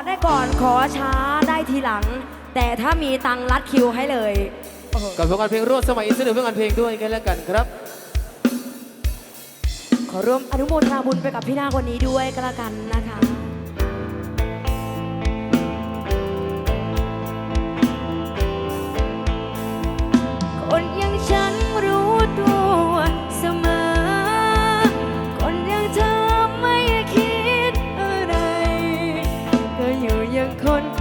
ดได้ก่อนขอช้าได้ทีหลัง แต่ถ้ามีตังรัดคิวให้เลยกับผลงานเพลงร่วมสมัยอินเสิร์ตเพื่องานเพลงด้วยกันแล้วกันครับ ขอร่วมอนุโมทนาบุญไปกับพี่นาคนนี้ด้วยก็แล้วกันนะคะ ยังคน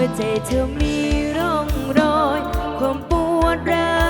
ื่อใจเธอมีร่องรอย ความปวดร้าว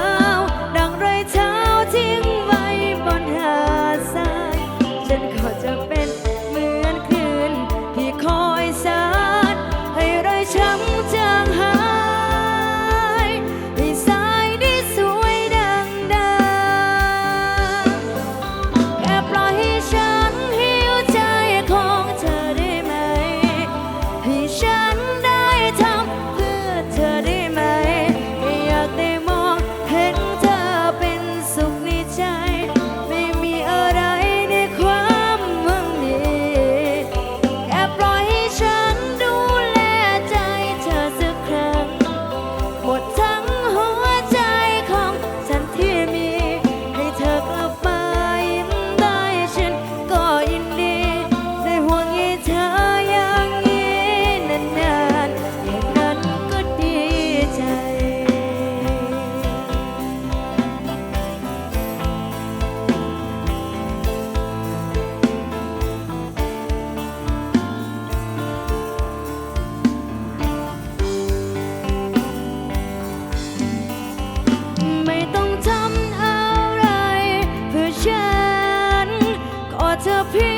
to appear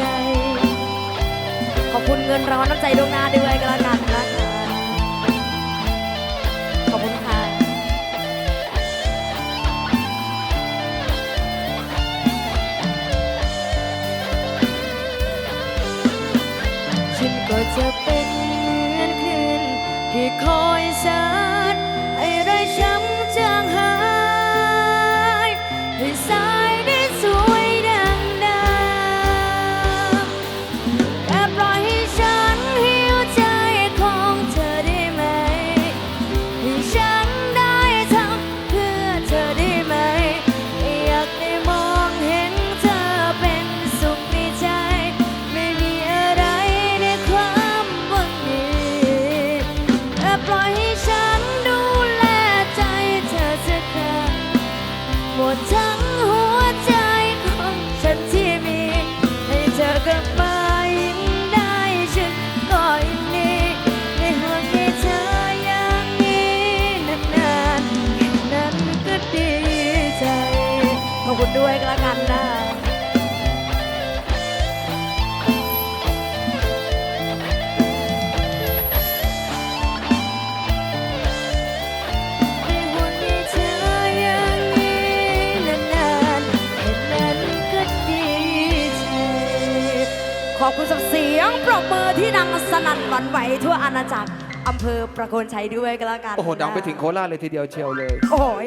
จ ขอบคุณเงินร้อนน้ำใจดวงหน้าด้วยกันละกันนะคะขอบคุณค่ะฉันก็จะเป็นเหมือนคืนที่คอ blind ขอบคุณสำหรับเสียงปรบมือที่ดังสนั่นหวั่นไหวทั่วอาณาจักรอำเภอประโคนชัยด้วยก็แล้วกันโอ้โห ดังไปถึงโคราชเลยทีเดียวเชียวเลย โอ้ย